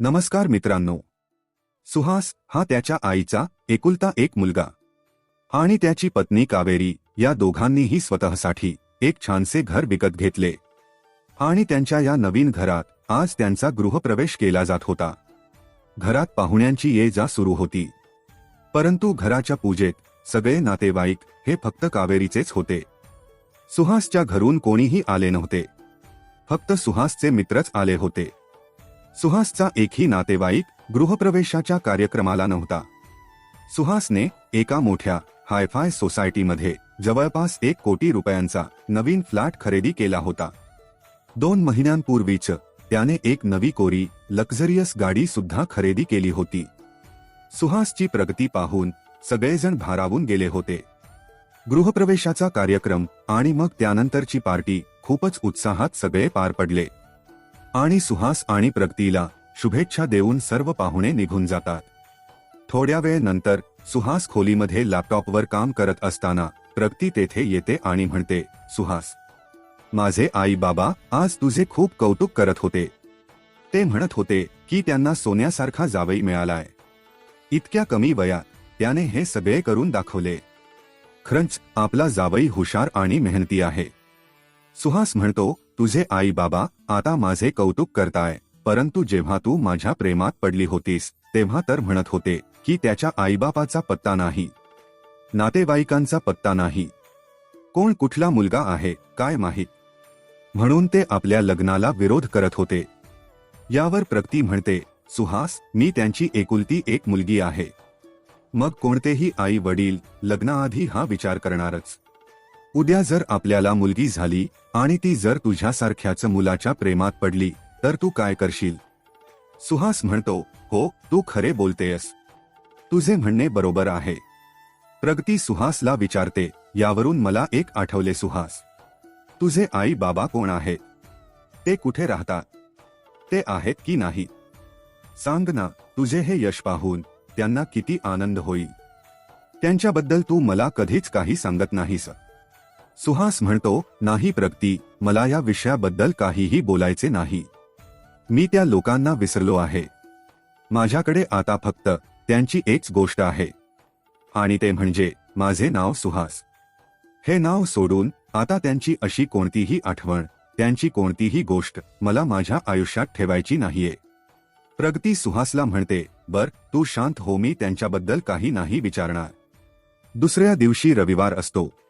नमस्कार मित्रांनो. सुहास हा त्याच्या आईचा एकुलता एक मुलगा. आणि त्याची पत्नी कावेरी या दोघांनीही स्वतःसाठी एक छानसे घर विकत घेतले. आणि त्यांच्या या नवीन घरात आज त्यांचा गृहप्रवेश केला जात होता. घरात पाहुण्यांची ये जा सुरू होती. परंतु घराच्या पूजेत सगळे नातेवाईक हे फक्त कावेरीचेच होते. सुहासच्या घरून कोणीही आले नव्हते. फक्त सुहासचे मित्रच आले होते. सुहासचा एकही नातेवाईक गृहप्रवेशाच्या कार्यक्रमाला नव्हता. सुहासने एका मोठ्या हायफाय सोसायटीमध्ये जवळपास एक कोटी रुपयांचा नवीन फ्लॅट खरेदी केला होता. दोन महिन्यांपूर्वीच त्याने एक नवी कोरी लक्झरियस गाडी सुद्धा खरेदी केली होती. सुहासची प्रगती पाहून सगळेजण भारावून गेले होते. गृहप्रवेशाचा कार्यक्रम आणि मग त्यानंतरची पार्टी खूपच उत्साहात सगळे पार पडले. आणि सुहास आणि प्रगतीला शुभेच्छा देऊन सर्व पाहुणे निघून जातात. थोड्या वेळ नंतर सुहास खोलीमध्ये लॅपटॉपवर काम करत असताना प्रगती तेथे येते आणि म्हणते सुहास माझे आई बाबा आज तुझे खूप कौतुक करत होते. ते म्हणत होते की त्यांना सोन्यासारखा जावई मिळालाय. इतक्या कमी वयात त्याने हे सगळे करून दाखवले. खरंच आपला जावई हुशार आणि मेहनती आहे. सुहास म्हणतो तुझे आई बाबा आता माझे कौतुक करताय. परंतु जेव्हा तू माझ्या प्रेमात पडली होतीस तेव्हा तर म्हणत होते की त्याच्या आईबापाचा पत्ता नाही. नातेवाईकांचा पत्ता नाही. कोण कुठला मुलगा आहे काय माहीत? म्हणून ते आपल्या लग्नाला विरोध करत होते. यावर प्रगती म्हणते सुहास मी त्यांची एकुलती एक मुलगी आहे. मग कोणतेही आई वडील लग्नाआधी हा विचार करणारच. उद्या जर आपल्याला मुलगी झाली आणि ती जर तुझ्यासारख्याच मुलाच्या प्रेमात पडली तर तू काय करशील? सुहास म्हणतो हो तू खरे बोलतेयस. तुझे म्हणणे बरोबर आहे. प्रगती सुहासला विचारते यावरून मला एक आठवले सुहास. तुझे आई बाबा कोण आहेत ते कुठे राहतात? ते आहेत की नाही? सांग ना तुझे हे यश पाहून त्यांना किती आनंद होईल. त्यांच्याबद्दल तू मला कधीच काही सांगत नाहीस. सुहास म्हणतो नाही प्रगती मला या विषयाबद्दल काहीही बोलायचे नाही. मी त्या लोकांना विसरलो आहे. माझ्याकडे आता फक्त त्यांची एकच गोष्ट आहे. आणि ते म्हणजे माझे नाव सुहास. हे नाव सोडून आता त्यांची अशी कोणतीही आठवण त्यांची कोणतीही गोष्ट मला माझ्या आयुष्यात ठेवायची नाहीये. प्रगती सुहासला म्हणते बर तू शांत हो मी त्यांच्याबद्दल काही नाही विचारणार. दुसऱ्या दिवशी रविवार असतो.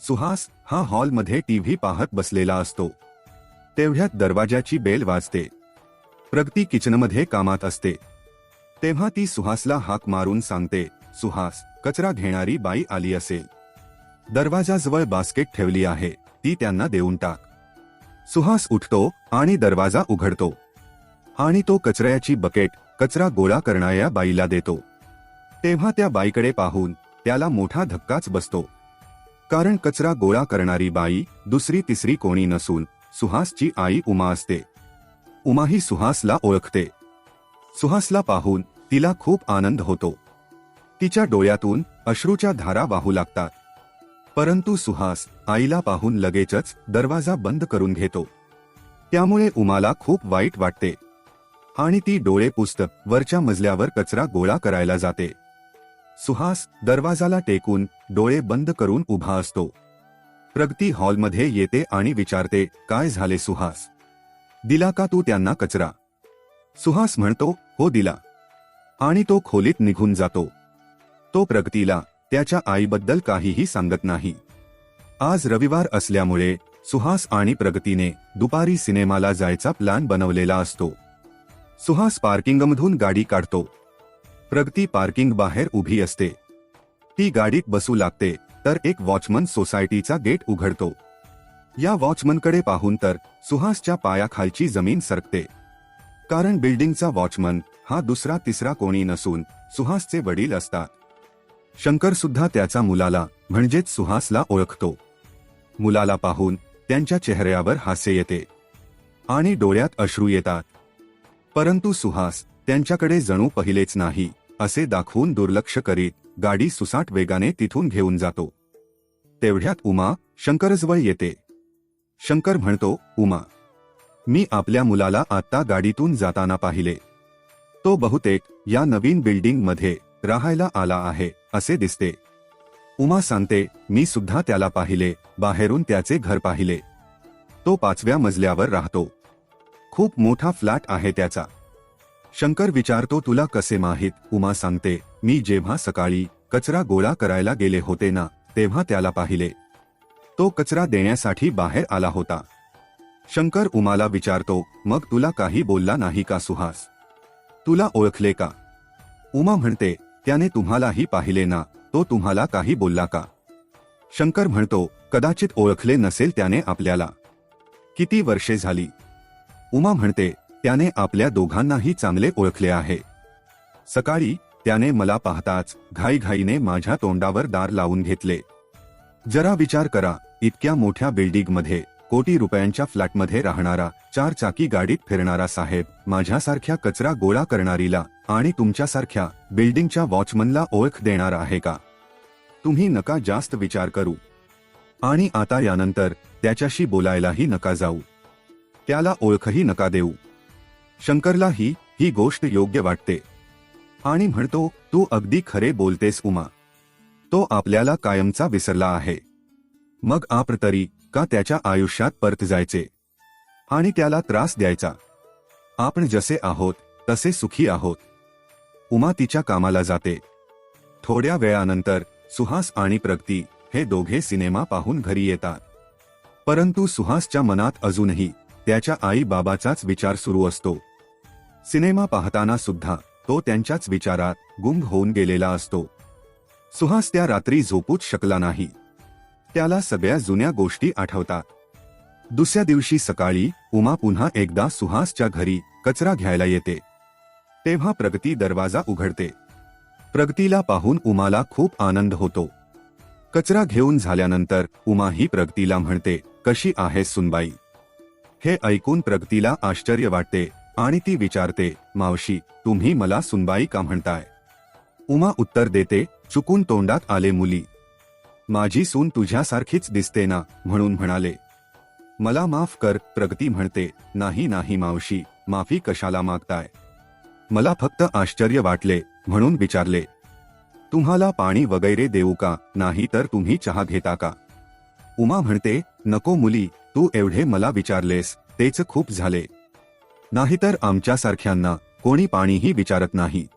सुहास हा हॉलमध्ये टीव्ही पाहत बसलेला असतो. तेवढ्यात दरवाजाची बेल वाजते. प्रगती किचनमध्ये कामात असते. तेव्हा ती सुहासला हाक मारून सांगते सुहास कचरा घेणारी बाई आली असेल. दरवाजाजवळ बास्केट ठेवली आहे ती त्यांना देऊन टाक. सुहास उठतो आणि दरवाजा उघडतो. आणि तो कचऱ्याची बकेट कचरा गोळा करणाऱ्या बाईला देतो. तेव्हा त्या बाईकडे पाहून त्याला मोठा धक्काच बसतो. कारण कचरा गोळा करणारी बाई दुसरी तिसरी कोणी नसून सुहासची आई उमा असते. उमाही सुहासला ओळखते. सुहासला पाहून तिला खूप आनंद होतो. तिच्या डोळ्यातून अश्रूच्या धारा वाहू लागतात. परंतु सुहास आईला पाहून लगेचच दरवाजा बंद करून घेतो. त्यामुळे उमाला खूप वाईट वाटते. आणि ती डोळे पुस्त वरच्या मजल्यावर कचरा गोळा करायला जाते. सुहास दरवाजाला टेकून डोळे बंद करून उभा असतो. प्रगती हॉलमध्ये येते आणि विचारते काय झाले सुहास? दिला का तू त्यांना कचरा? सुहास म्हणतो हो दिला. आणि तो खोलीत निघून जातो. तो प्रगतीला त्याच्या आईबद्दल काहीही सांगत नाही. आज रविवार असल्यामुळे सुहास आणि प्रगतीने दुपारी सिनेमाला जायचा प्लॅन बनवलेला असतो. सुहास पार्किंगमधून गाडी काढतो. प्रगती पार्किंग बाहेर उभी असते. ती गाडीत बसू लागते तर एक वॉचमन सोसायटीचा गेट उघडतो. या वॉचमनकडे पाहून तर सुहासच्या पायाखालची जमीन सरकते. कारण बिल्डिंगचा वॉचमन हा दुसरा तिसरा कोणी नसून सुहासचे वडील असतात. शंकर सुद्धा त्याचा मुलाला म्हणजेच सुहासला ओळखतो. मुलाला पाहून त्यांच्या चेहऱ्यावर हास्य येते. आणि डोळ्यात अश्रू येतात. परंतु सुहास त्यांच्याकडे जणू पहिलेच नाही. असे दाखवून दुर्लक्ष करीत गाडी सुसाट वेगाने तिथून घेऊन जातो. तेवढ्यात उमा शंकरजवळ येते. शंकर म्हणतो उमा मी आपल्या मुलाला आत्ता गाडीतून जाताना पाहिले. तो बहुतेक या नवीन बिल्डिंगमध्ये राहायला आला आहे असे दिसते. उमा सांगते मी सुद्धा त्याला पाहिले बाहेरून त्याचे घर पाहिले. तो पाचव्या मजल्यावर राहतो. खूप मोठा फ्लॅट आहे त्याचा. शंकर विचारतो तुला कसे माहीत उमा सांगते मी जेव्हा सकाळी कचरा गोळा करायला गेले होते ना तेव्हा त्याला पाहिले. तो कचरा देण्यासाठी बाहेर आला होता. शंकर उमाला विचारतो मग तुला काही बोलला नाही का सुहास? तुला ओळखले का उमा म्हणते त्याने तुम्हालाही पाहिले ना तो तुम्हाला काही बोलला का शंकर म्हणतो कदाचित ओळखले नसेल त्याने आपल्याला. किती वर्षे झाली उमा म्हणते त्याने आपल्या दोघांनाही चांगले ओळखले आहे. सकाळी त्याने मला पाहताच घाईघाईने माझ्या तोंडावर दार लावून घेतले. जरा विचार करा इतक्या मोठ्या बिल्डिंगमध्ये कोटी रुपयांच्या फ्लॅटमध्ये राहणारा चार चाकी गाडीत फिरणारा साहेब माझ्यासारख्या कचरा गोळा करणारीला आणि तुमच्यासारख्या बिल्डिंगच्या वॉचमनला ओळख देणार आहे का? तुम्ही नका जास्त विचार करू. आणि आता यानंतर त्याच्याशी बोलायलाही नका जाऊ. त्याला ओळखही नका देऊ. शंकरला ही ही गोष्ट योग्य वाटते. आणि म्हणतो तू अगदी खरे बोलतेस उमा. तो आपल्याला कायमचा विसरला आहे. मग आप तरी का त्याच्या आयुष्यात परत जायचे? आणि त्याला त्रास द्यायचा. आपण जसे आहोत तसे सुखी आहोत. उमा तिच्या कामाला जाते. थोड्या वेळानंतर सुहास आणि प्रगती हे दोघे सिनेमा पाहून घरी येतात. परंतु सुहासच्या मनात अजूनही त्याच्या आई बाबाचाच विचार सुरू असतो. सिनेमा पाहताना सुद्धा तो त्यांच्याच विचारात गुंग होऊन गेलेला असतो. सुहास त्या रात्री झोपूच शकला नाही. त्याला सगळ्या जुन्या गोष्टी आठवतात. दुसऱ्या दिवशी सकाळी उमा पुन्हा एकदा सुहासच्या घरी कचरा घ्यायला येते. तेव्हा प्रगती दरवाजा उघडते. प्रगतीला पाहून उमाला खूप आनंद होतो. कचरा घेऊन झाल्यानंतर उमा ही प्रगतीला म्हणते कशी आहे सुनबाई? हे ऐकून प्रगतीला आश्चर्य वाटते. आणि ती विचारते मावशी तुम्ही मला सुनबाई का म्हणताय? उमा उत्तर देते चुकून तोंडात आले मुली. माझी सून तुझ्यासारखीच दिसते ना म्हणून म्हणाले. मला माफ कर प्रगती म्हणते. नाही नाही मावशी माफी कशाला मागताय? मला फक्त आश्चर्य वाटले म्हणून विचारले. तुम्हाला पाणी वगैरे देऊ का? नाही तर तुम्ही चहा घेता का? उमा म्हणते नको मुली तू एवढे मला विचारलेस तेच खूप झाले. नाहीतर आमच्यासारख्यांना कोणी पाणीही विचारत नाही.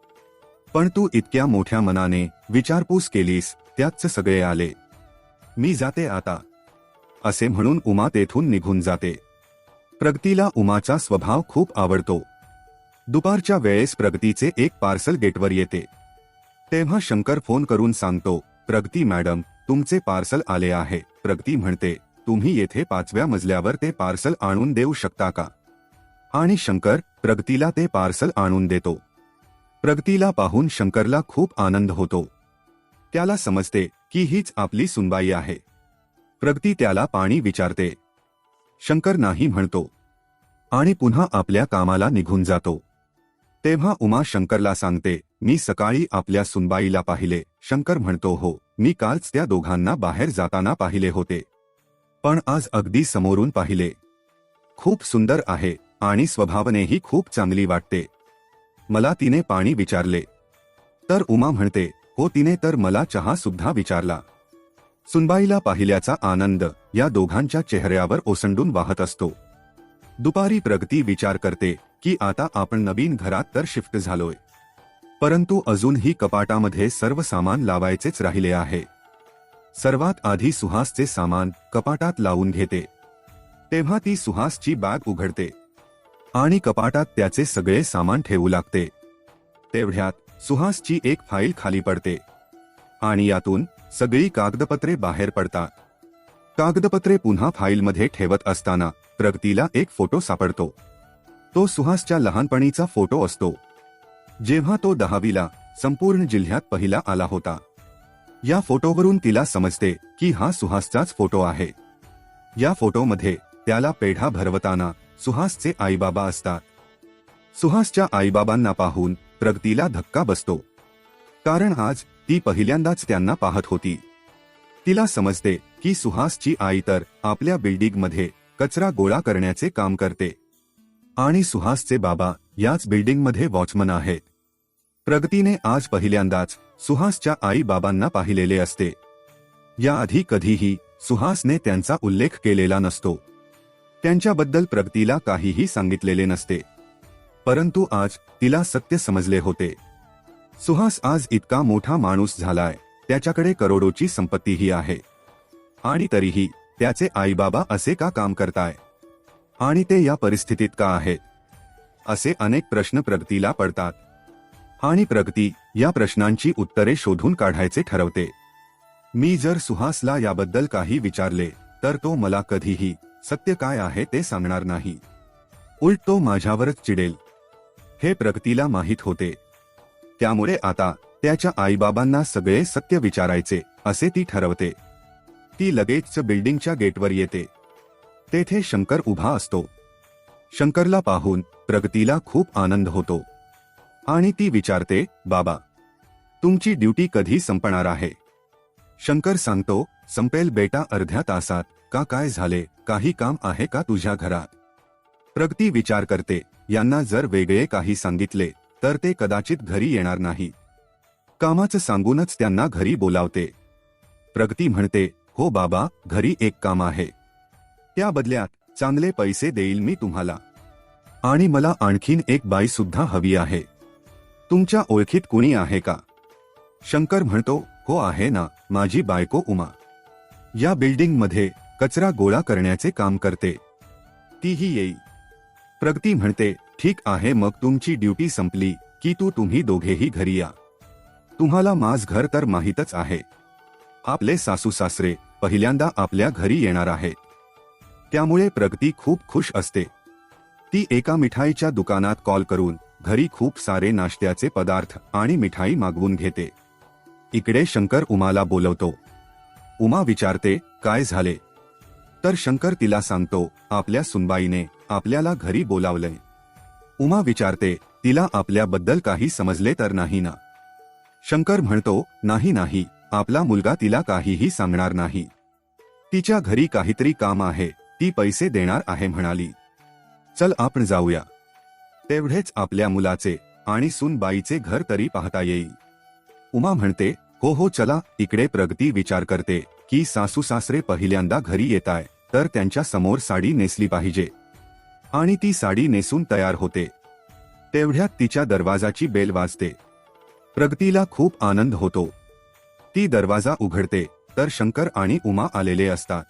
पण तू इतक्या मोठ्या मनाने विचारपूस केलीस त्याच सगळे आले. मी जाते आता. असे म्हणून उमा तेथून निघून जाते. प्रगतीला उमाचा स्वभाव खूप आवडतो. दुपारच्या वेळेस प्रगतीचे एक पार्सल गेटवर येते. तेव्हा शंकर फोन करून सांगतो प्रगती मॅडम तुमचे पार्सल आले आहे. प्रगती म्हणते तुम्ही येथे पाचव्या मजल्यावर ते पार्सल आणून देऊ शकता का? आणि शंकर प्रगतीला ते पार्सल आणून देतो. प्रगतीला पाहून शंकरला खूप आनंद होतो. त्याला समजते की हीच आपली सुनबाई आहे. प्रगती त्याला पाणी विचारते. शंकर नाही म्हणतो. आणि पुन्हा आपल्या कामाला निघून जातो. तेव्हा उमा शंकरला सांगते मी सकाळी आपल्या सुनबाईला पाहिले. शंकर म्हणतो हो मी कालच त्या दोघांना बाहेर जाताना पाहिले होते. पण आज अगदी समोरून पाहिले. खूप सुंदर आहे आणि स्वभावनेही खूप चांगली वाटते. मला तिने पाणी विचारले. तर उमा म्हणते हो तिने तर मला चहा सुद्धा विचारला. सुनबाईला पाहिल्याचा आनंद या दोघांच्या चेहऱ्यावर ओसंडून वाहत असतो. दुपारी प्रगती विचार करते की आता आपण नवीन घरात तर शिफ्ट झालोय. परंतु अजूनही कपाटामध्ये सर्व सामान लावायचेच राहिले आहे. सर्वात आधी सुहासचे सामान कपाटात लावून घेते. तेव्हा ती सुहासची बॅग उघडते. आणि कपाटात त्याचे सगळे सामान ठेवू लागते. तेवढ्यात सुहासची एक फाईल खाली पडते. आणि यातून सगळी कागदपत्रे बाहेर पडतात. कागदपत्रे पुन्हा फाईलमध्ये ठेवत असताना प्रगतीला एक फोटो सापडतो. तो सुहासच्या लहानपणीचा फोटो असतो. जेव्हा तो दहावीला संपूर्ण जिल्ह्यात पहिला आला होता. या फोटोवरून तिला समजते की हा सुहासचाच फोटो आहे. या फोटोमध्ये त्याला पेढा भरवताना सुहासचे आईबाबा असतात. सुहासच्या आईबाबांना पाहून प्रगतीला धक्का बसतो. कारण आज ती पहिल्यांदाच त्यांना पाहत होती. तिला समजते की सुहासची आई तर आपल्या बिल्डिंगमध्ये कचरा गोळा करण्याचे काम करते. आणि सुहासचे बाबा याच बिल्डिंगमध्ये वॉचमन आहेत. प्रगतीने आज पहिल्यांदाच सुहासच्या आई बाबांना पाहिलेले असते. याआधी कधीही सुहासने त्यांचा उल्लेख केलेला नसतो. त्यांच्याबद्दल प्रगतीला काहीही सांगितलेले नसते. परंतु आज तिला सत्य समजले होते. सुहास आज इतका मोठा माणूस झालाय त्याच्याकडे करोडोची संपत्तीही आहे. आणि तरीही त्याचे आईबाबा असे का काम करताय? आणि ते या परिस्थितीत का आहेत? असे अनेक प्रश्न प्रगतीला पडतात. आणि प्रगती या प्रश्नांची उत्तरे शोधून काढायचे ठरवते. मी जर सुहासला याबद्दल काही विचारले तर तो मला कधीही सत्य काय आहे ते सांगणार नाही. उलट तो माझ्यावरच चिडेल. हे प्रगतीला माहीत होते. त्यामुळे आता त्याच्या आईबाबांना सगळे सत्य विचारायचे असे ती ठरवते. ती लगेच बिल्डिंगच्या गेटवर येते. तेथे शंकर उभा असतो. शंकरला पाहून प्रगतीला खूप आनंद होतो. आणि ती विचारते बाबा तुमची ड्युटी कधी संपणार आहे? शंकर सांगतो संपेल बेटा अर्ध्या तासात. का काय झाले काही काम आहे का तुझ्या घरात? प्रगती विचार करते यांना जर वेगळे काही सांगितले तर ते कदाचित घरी येणार नाही. कामाचं सांगूनच त्यांना घरी बोलावते. प्रगती म्हणते हो बाबा घरी एक काम आहे. त्या बदल्यात चांगले पैसे देईल मी तुम्हाला. आणि मला आणखीन एक बाई सुद्धा हवी आहे. तुमच्या ओळखीत कुणी आहे का? शंकर म्हणतो हो आहे ना माझी बायको उमा. या बिल्डिंगमध्ये कचरा गोळा करण्याचे काम करते. तीही येई. प्रगती म्हणते ठीक आहे मग तुमची ड्युटी संपली की तू तुम्ही दोघेही घरी या. तुम्हाला माझ घर तर माहीतच आहे. आपले सासू सासरे पहिल्यांदा आपल्या घरी येणार आहेत त्यामुळे प्रगती खूप खुश असते. ती एका मिठाईच्या दुकानात कॉल करून घरी खूप सारे नाश्त्याचे पदार्थ आणि मिठाई मागवून घेते. इकडे शंकर उमाला बोलवतो. उमा विचारते काय झाले? तर शंकर तिला सांगतो आपल्या सुनबाईने आपल्याला घरी बोलावलंय. उमा विचारते तिला आपल्याबद्दल काही समजले तर नाही ना? शंकर म्हणतो नाही नाही आपला मुलगा तिला काहीही सांगणार नाही. तिच्या घरी काहीतरी काम आहे ती पैसे देणार आहे म्हणाली. चल आपण जाऊया. तेवढेच आपल्या मुलाचे आणि सुनबाईचे घर तरी पाहता येईल. उमा म्हणते हो हो चला इकडे प्रगती विचार करते. की सासू सासरे पहिल्यांदा घरी येताय तर त्यांच्यासमोर साडी नेसली पाहिजे. आणि ती साडी नेसून तयार होते. तेवढ्यात तिच्या दरवाजाची बेल वाजते. प्रगतीला खूप आनंद होतो. ती दरवाजा उघडते तर शंकर आणि उमा आलेले असतात.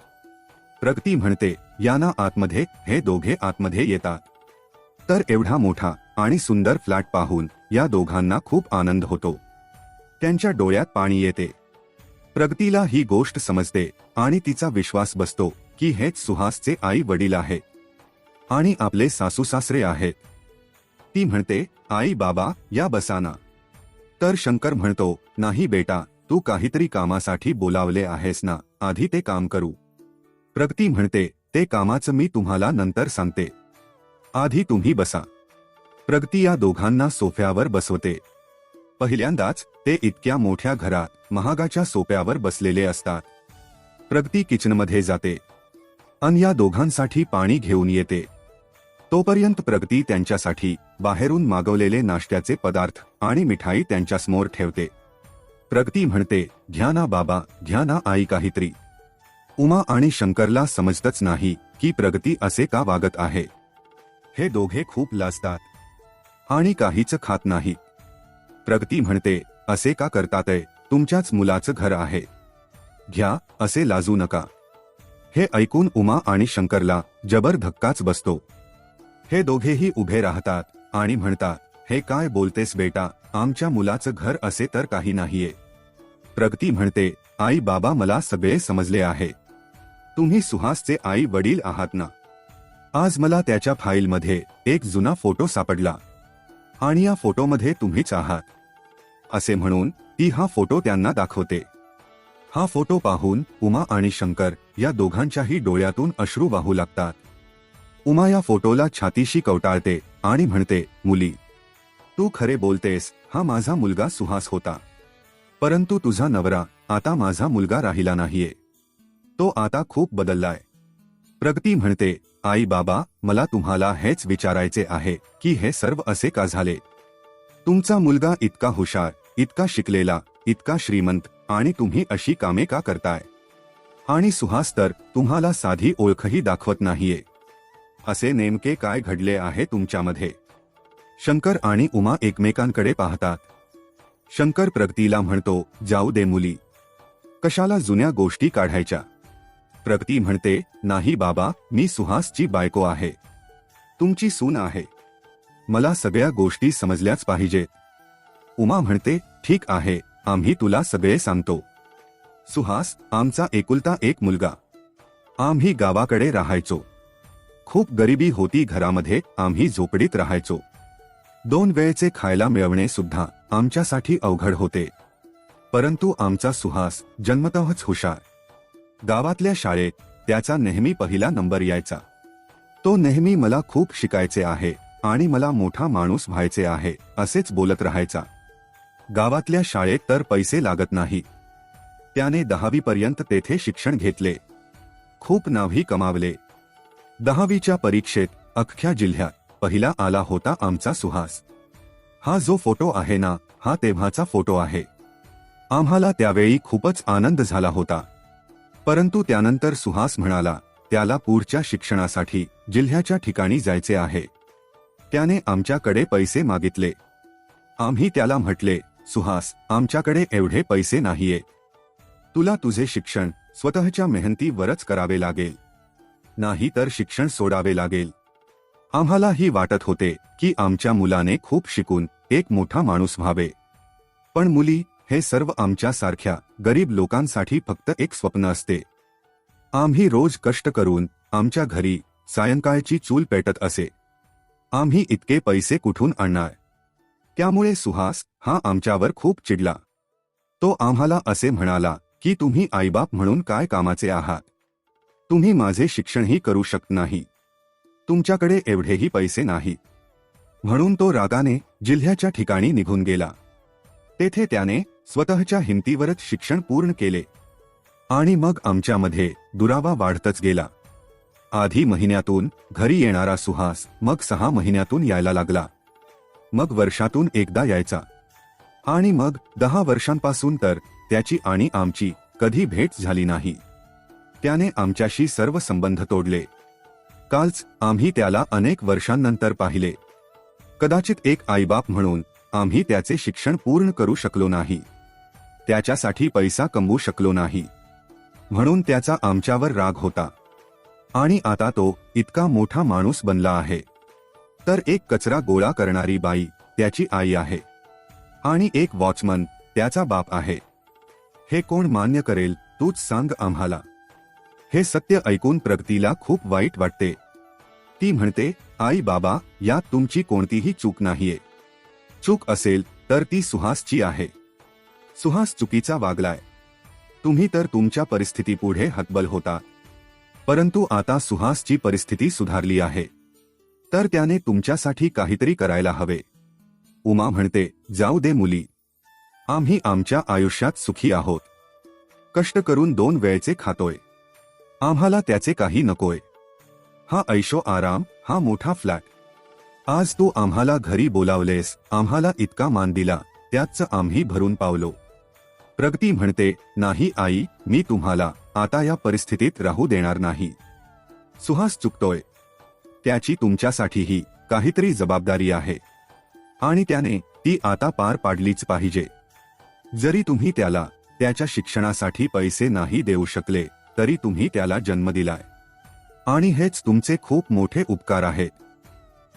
प्रगती म्हणते याना आतमध्ये हे दोघे आतमध्ये येतात. तर एवढा मोठा आणि सुंदर फ्लॅट पाहून या दोघांना खूप आनंद होतो. त्यांच्या डोळ्यात पाणी येते. प्रगतीला ही गोष्ट समजते आणि तिचा विश्वास बसतो की हेच सुहासचे आई वडील आहे. आणि आपले सासू सासरे आहेत. ती म्हणते आई बाबा या बसाना. तर शंकर म्हणतो नाही बेटा तू काहीतरी कामासाठी बोलावले आहेस ना आधी ते काम करू. प्रगती म्हणते ते कामाचं मी तुम्हाला नंतर सांगते. आधी तुम्ही बसा. प्रगती या दोघांना सोफ्यावर बसवते. पहिल्यांदाच ते इतक्या मोठ्या घरात महागाच्या सोप्यावर बसलेले असतात. प्रगती किचनमध्ये जाते. अन या दोघांसाठी पाणी घेऊन येते. तोपर्यंत प्रगती त्यांच्यासाठी बाहेरून मागवलेले नाश्त्याचे पदार्थ आणि मिठाई त्यांच्यासमोर ठेवते. प्रगती म्हणते घ्या ना बाबा घ्या ना आई काहीतरी. उमा आणि शंकरला समजतच नाही की प्रगती असे का वागत आहे. हे दोघे खूप लाजतात. आणि काहीच खात नाही. प्रगती म्हणते असे का करतातय? तुमच्याच मुलाचं घर आहे. घ्या असे लाजू नका. हे ऐकून उमा आणि शंकरला जबर धक्काच बसतो. हे दोघेही उभे राहतात आणि म्हणतात हे काय बोलतेस बेटा आमच्या मुलाचं घर असे तर काही नाहीये. प्रगती म्हणते आई बाबा मला सगळे समजले आहे. तुम्ही सुहासचे आई वडील आहात ना? आज मला त्याच्या फाईलमध्ये एक जुना फोटो सापडला. आणि या फोटोमध्ये तुम्हीच आहात. असे म्हणून ती हा फोटो त्यांना दाखवते. हा फोटो पाहून उमा आणि शंकर या दोघांच्याही डोळ्यातून अश्रू वाहू लागतात. उमा या फोटोला छातीशी कवटाळते आणि म्हणते मुली तू खरे बोलतेस हा माझा मुलगा सुहास होता. परंतु तुझा नवरा आता माझा मुलगा राहिला नाहीये. तो आता खूप बदललाय. प्रगती म्हणते आई बाबा मला तुम्हाला हेच विचारायचे आहे की हे सर्व असे का झाले? तुमचा मुलगा इतका हुशार इतका शिकलेला इतका श्रीमंत आणि तुम्ही अशी कामे का करताय? आणि सुहास तर तुम्हाला साधी ओळखही दाखवत नाहीये. असे नेमके काय घडले आहे तुमच्यामध्ये? शंकर आणि उमा एकमेकांकडे पाहतात. शंकर प्रगतीला म्हणतो जाऊ दे मुली. कशाला जुन्या गोष्टी काढायच्या? प्रगती म्हणते नाही बाबा मी सुहासची बायको आहे. तुमची सून आहे. मला सगळ्या गोष्टी समजल्याच पाहिजेत. उमा म्हणते ठीक आहे आम्ही तुला सगळे सांगतो. सुहास आमचा एकुलता एक मुलगा. आम्ही गावाकडे राहायचो. खूप गरिबी होती घरामध्ये आम्ही झोपडीत राहायचो. दोन वेळचे खायला मिळवणे सुद्धा आमच्यासाठी अवघड होते. परंतु आमचा सुहास जन्मतःच हुशार. गावातल्या शाळेत त्याचा नेहमी पहिला नंबर यायचा. तो नेहमी मला खूप शिकायचे आहे आणि मला मोठा माणूस व्हायचे आहे असेच बोलत राहायचा. गावातल्या शाळेत तर पैसे लागत नाही. त्याने दहावीपर्यंत तेथे शिक्षण घेतले. खूप नावही कमावले. दहावीच्या परीक्षेत अख्ख्या जिल्ह्यात पहिला आला होता आमचा सुहास. हा जो फोटो आहे ना हा तेव्हाचा फोटो आहे. आम्हाला त्यावेळी खूपच आनंद झाला होता. परंतु त्यानंतर सुहास म्हणाला त्याला पुढच्या शिक्षणासाठी जिल्ह्याच्या ठिकाणी जायचे आहे. त्याने आमच्याकडे पैसे मागितले. आम्ही त्याला म्हटले सुहास आमच्याकडे एवढे पैसे नाहीये. तुला तुझे शिक्षण स्वतःच्या मेहनतीवरच करावे लागेल. नाही तर शिक्षण सोडावे लागेल. आम्हालाही वाटत होते की आमच्या मुलाने खूप शिकून एक मोठा माणूस व्हावे. पण मुली हे सर्व आमच्यासारख्या गरीब लोकांसाठी फक्त एक स्वप्न असते. आम्ही रोज कष्ट करून आमच्या घरी सायंकाळची चूल पेटत असे. आम्ही इतके पैसे कुठून आणणार? त्यामुळे सुहास हा आमच्यावर खूप चिडला. तो आम्हाला असे म्हणाला की तुम्ही आईबाप म्हणून काय कामाचे आहात? तुम्ही माझे शिक्षणही करू शकत नाही. तुमच्याकडे एवढेही पैसे नाही म्हणून तो रागाने जिल्ह्याच्या ठिकाणी निघून गेला. तेथे त्याने स्वतःच्या हिमतीवरच शिक्षण पूर्ण केले. आणि मग आमच्यामध्ये दुरावा वाढतच गेला. आधी महिन्यातून घरी येणारा सुहास मग सहा महिन्यातून यायला लागला. मग वर्षातून एकदा यायचा. आणि मग दहा वर्षांपासून तर त्याची आणि आमची कधी भेट झाली नाही. त्याने आमच्याशी सर्व संबंध तोडले. कालच आम्ही त्याला अनेक वर्षांनंतर पाहिले. कदाचित एक आईबाप म्हणून आम्ही त्याचे शिक्षण पूर्ण करू शकलो नाही. त्याच्यासाठी पैसा कमवू शकलो नाही. म्हणून त्याचा आमच्यावर राग होता. आणि आता तो इतका मोठा माणूस बनला आहे. तर एक कचरा गोळा करणारी बाई त्याची आई आहे. आणि एक वॉचमन त्याचा बाप आहे. हे कोण मान्य करेल तूच सांग आम्हाला. हे सत्य ऐकून प्रगतीला खूप वाईट वाटते. ती म्हणते आई बाबा यात तुमची कोणतीही चूक नाहीये. चूक असेल तर ती सुहासची आहे. सुहास चुकीचा वागलाय. तुम्ही तर तुमच्या परिस्थितीपुढे हतबल होता. परंतु आता सुहासची परिस्थिती सुधारली आहे. तर त्याने तुमच्यासाठी काहीतरी करायला हवे. उमा म्हणते जाऊ दे मुली. आम्ही आमच्या आयुष्यात सुखी आहोत. कष्ट करून दोन वेळचे खातोय. आम्हाला त्याचे काही नकोय. हा ऐशो आराम हा मोठा फ्लॅट. आज तू आम्हाला घरी बोलावलेस आम्हाला इतका मान दिला त्याच आम्ही भरून पावलो. प्रगती म्हणते नाही आई मी तुम्हाला आता या परिस्थितीत राहू देणार नाही. सुहास चुकतोय. त्याची तुमच्यासाठीही काहीतरी जबाबदारी आहे. आणि त्याने ती आता पार पाडलीच पाहिजे. जरी तुम्ही त्याला त्याच्या शिक्षणासाठी पैसे नाही देऊ शकले तरी तुम्ही त्याला जन्म दिलाय. आणि हेच तुमचे खूप मोठे उपकार आहेत.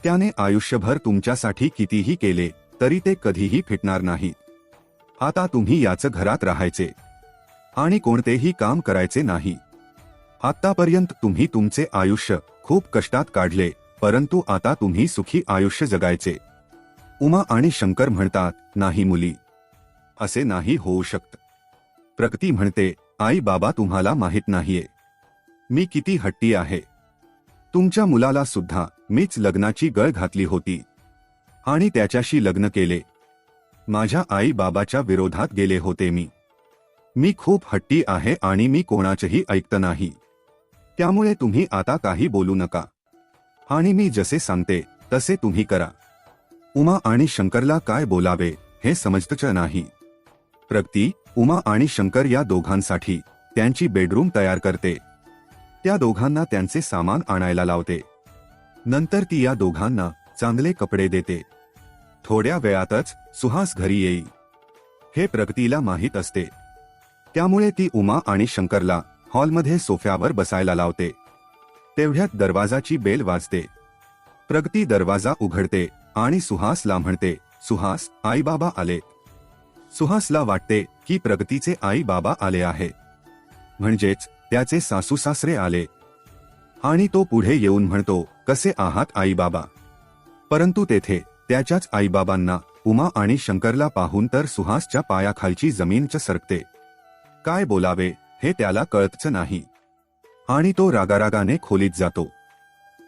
त्याने आयुष्यभर तुमच्यासाठी कितीही केले तरी ते कधीही फिटणार नाहीत. आता तुम्ही याचं घरात राहायचे. आणि कोणतेही काम करायचे नाही. आतापर्यंत तुम्ही तुमचे आयुष्य खूप कष्टात काढले परंतु आता तुम्ही सुखी आयुष्य जगायचे. उमा आणि शंकर म्हणतात नाही मुली. असे नाही होऊ शकत. प्रगती म्हणते आई बाबा तुम्हाला माहीत नाहीये. मी किती हट्टी आहे. तुमच्या मुलाला सुद्धा मीच लग्नाची गळ घातली होती. आणि त्याच्याशी लग्न केले. माझ्या आई बाबाच्या विरोधात गेले होते मी. मी खूप हट्टी आहे आणि मी कोणाचेही ऐकत नाही. त्यामुळे तुम्ही आता काही बोलू नका. आणि मी जसे सांगते तसे तुम्ही करा. उमा आणि शंकरला काय बोलावे हे समजतच नाही. प्रगती उमा आणि शंकर या दोघांसाठी त्यांची बेडरूम तयार करते. त्या दोघांना त्यांचे सामान आणायला लावते. नंतर ती या दोघांना चांगले कपडे देते. थोड्या वेळातच सुहास घरी येईल. हे प्रगतीला माहीत असते. त्यामुळे ती उमा आणि शंकरला हॉलमध्ये सोफ्यावर बसायला लावते. तेवढ्यात दरवाजाची बेल वाजते. प्रगती दरवाजा उघडते आणि सुहासला म्हणते सुहास आई बाबा आले. सुहासला वाटते की प्रगतीचे आई बाबा आले आहे. म्हणजेच त्याचे सासू सासरे आले. आणि तो पुढे येऊन म्हणतो कसे आहात आई बाबा परंतु तेथे त्याच्याच आईबाबांना उमा आणि शंकरला पाहून तर सुहासच्या पायाखालची जमीनच सरकते काय बोलावे? हे त्याला कळतच नाही. आणि तो रागारागाने खोलीत जातो.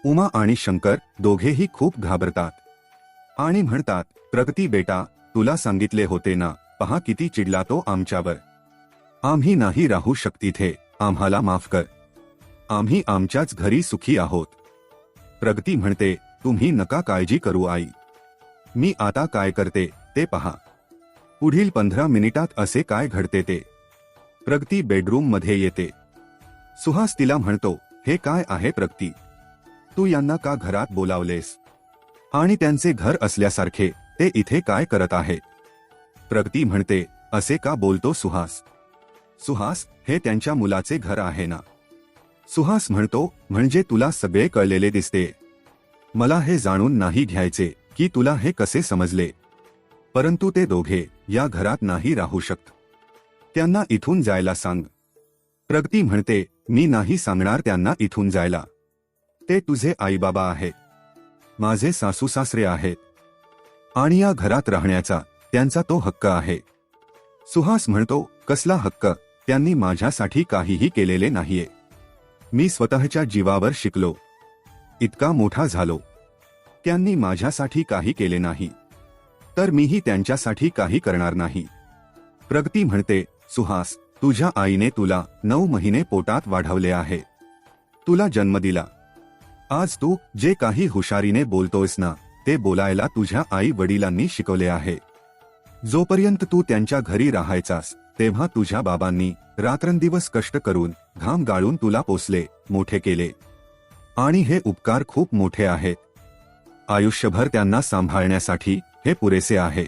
उमा आणि शंकर दोघेही खूप घाबरतात. आणि म्हणतात प्रगती बेटा तुला सांगितले होते ना पहा किती चिडला तो आमच्यावर. आम्ही नाही राहू शकतीथे आम्हाला माफ कर. आम्ही आमच्याच घरी सुखी आहोत. प्रगती म्हणते तुम्ही नका काळजी करू आई. मी आता काय करते ते पहा. पुढील पंधरा मिनिटात असे काय घडते ते. प्रगती बेडरूममध्ये येते. सुहास तिला म्हणतो हे काय आहे प्रगती? तू यांना का घरात बोलावलेस? आणि त्यांचे घर असल्यासारखे ते इथे काय करत आहे? प्रगती म्हणते असे का बोलतो सुहास? सुहास हे त्यांच्या मुलाचे घर आहे ना? सुहास म्हणतो म्हणजे तुला सगळे कळलेले दिसते. मला हे जाणून नाही घ्यायचे की तुला हे कसे समजले? परंतु ते दोघे या घरात नाही राहू शकत. त्यांना इथून जायला सांग. प्रगती म्हणते मी नाही सांगणार त्यांना इथून जायला. ते तुझे आईबाबा आहे. माझे सासू सासरे आहेत. आणि या घरात राहण्याचा त्यांचा तो हक्क आहे. सुहास म्हणतो कसला हक्क? त्यांनी माझ्यासाठी काहीही केलेले नाहीये. मी स्वतःच्या जीवावर शिकलो. इतका मोठा झालो. त्यांनी माझ्यासाठी काही केले नाही. तर मीही त्यांच्यासाठी काही करणार नाही. प्रगती म्हणते सुहास तुझ्या आईने तुला नऊ महिने पोटात वाढवले आहे. तुला जन्म दिला. आज तू जे काही हुशारीने बोलतोयस ना ते बोलायला तुझ्या आई वडिलांनी शिकवले आहे. जोपर्यंत तू त्यांच्या घरी राहायचास तेव्हा तुझ्या बाबांनी रात्रंदिवस कष्ट करून घाम गाळून तुला पोसले मोठे केले. आणि हे उपकार खूप मोठे आहेत. आयुष्यभर त्यांना सांभाळण्यासाठी हे पुरेसे आहे.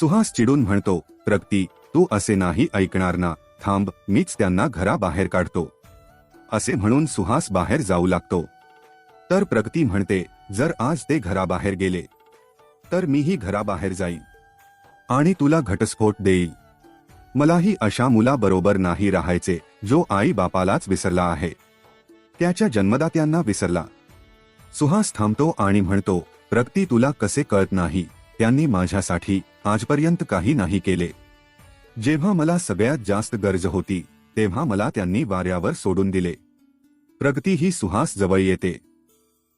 सुहास चिडून म्हणतो प्रगती तू असे नाही ऐकणार ना. थांब मीच त्यांना घराबाहेर काढतो. असे म्हणून सुहास बाहेर जाऊ लागतो. तर प्रगती म्हणते जर आज ते घराबाहेर गेले तर मीही घराबाहेर जाईन. आणि तुला घटस्फोट देईल. मलाही अशा मुलाबरोबर नाही राहायचे जो आई बापालाच विसरला आहे. त्याच्या जन्मदात्यांना विसरला. सुहास थांबतो आणि म्हणतो प्रगती तुला कसे कळत नाही? त्यांनी माझ्यासाठी आजपर्यंत काही नाही केले. जेव्हा मला सगळ्यात जास्त गरज होती तेव्हा मला त्यांनी वाऱ्यावर सोडून दिले. प्रगती ही सुहास जवळ येते.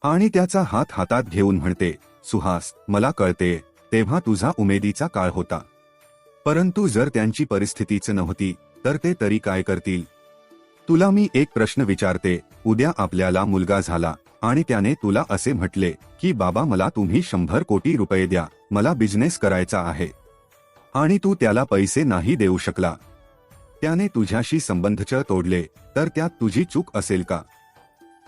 आणि त्याचा हात हातात घेऊन म्हणते सुहास मला कळते तेव्हा तुझा उमेदीचा काळ होता. परंतु जर त्यांची परिस्थितीच नव्हती तर ते तरी काय करतील? तुला मी एक प्रश्न विचारते उद्या आपल्याला मुलगा झाला आणि त्याने तुला असे म्हटले की बाबा मला तुम्ही शंभर कोटी रुपये द्या मला बिझनेस करायचा आहे. आणि तू त्याला पैसे नाही देऊ शकला. त्याने तुझ्याशी संबंधच तोडले तर त्यात तुझी चूक असेल का?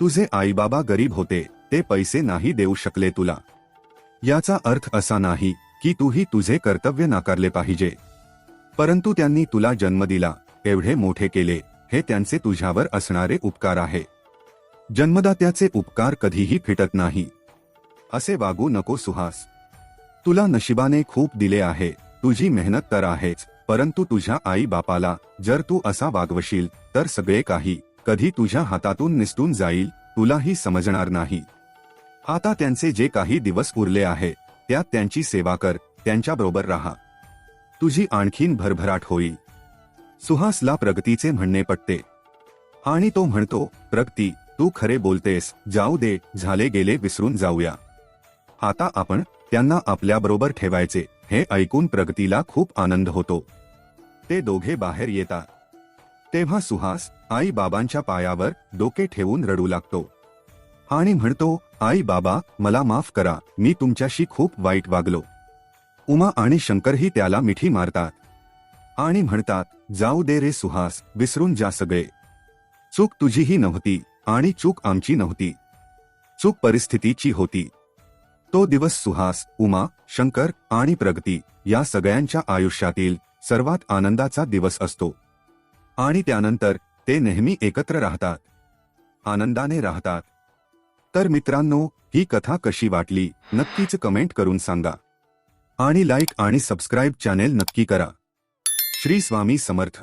तुझे आईबाबा गरीब होते ते पैसे नाही देऊ शकले तुला. याचा अर्थ असा नाही की तूही तुझे कर्तव्य नाकारले पाहिजे. परंतु त्यांनी तुला जन्म दिला एवढे मोठे केले हे त्यांचे तुझ्यावर असणारे उपकार आहे. जन्मदात्याचे उपकार कधीही फिटत नाही. असे वागू नको सुहास. तुला नशिबाने खूप दिले आहे तुझी मेहनत तर आहेच परंतु तुझ्या आई बापाला जर तू असा वागवशील तर सगळे काही कधी तुझ्या हातातून निसटून जाईल तुलाही समजणार नाही. आता त्यांचे जे काही दिवस उरले आहे त्यात त्यांची सेवा कर त्यांच्याबरोबर राहा. तुझी आणखीन भरभराट होईल. सुहासला प्रगतीचे म्हणणे पटते. आणि तो म्हणतो प्रगती तू खरे बोलतेस जाऊ दे झाले गेले विसरून जाऊया. आता आपण त्यांना आपल्याबरोबर ठेवायचे हे ऐकून प्रगतीला खूप आनंद होतो. ते दोघे बाहेर येतात. तेव्हा सुहास आई बाबांच्या पायावर डोके ठेवून रडू लागतो. आणि म्हणतो आई बाबा मला माफ करा मी तुमच्याशी खूप वाईट वागलो. उमा आणि शंकरही त्याला मिठी मारतात. आणि म्हणतात जाऊ दे रे सुहास विसरून जा सगळे. चूक तुझीही नव्हती आणि चूक आमची नव्हती. चूक परिस्थितीची होती. तो दिवस सुहास उमा शंकर आणि प्रगती या सगळ्यांच्या आयुष्यातील सर्वात आनंदाचा दिवस असतो. आणि त्यानंतर ते नेहमी एकत्र राहतात. आनंदाने राहतात. तर मित्रांनो ही कथा कशी वाटली नक्कीच कमेंट करून सांगा. आणि लाईक आणि सबस्क्राईब चॅनेल नक्की करा. श्री स्वामी समर्थ.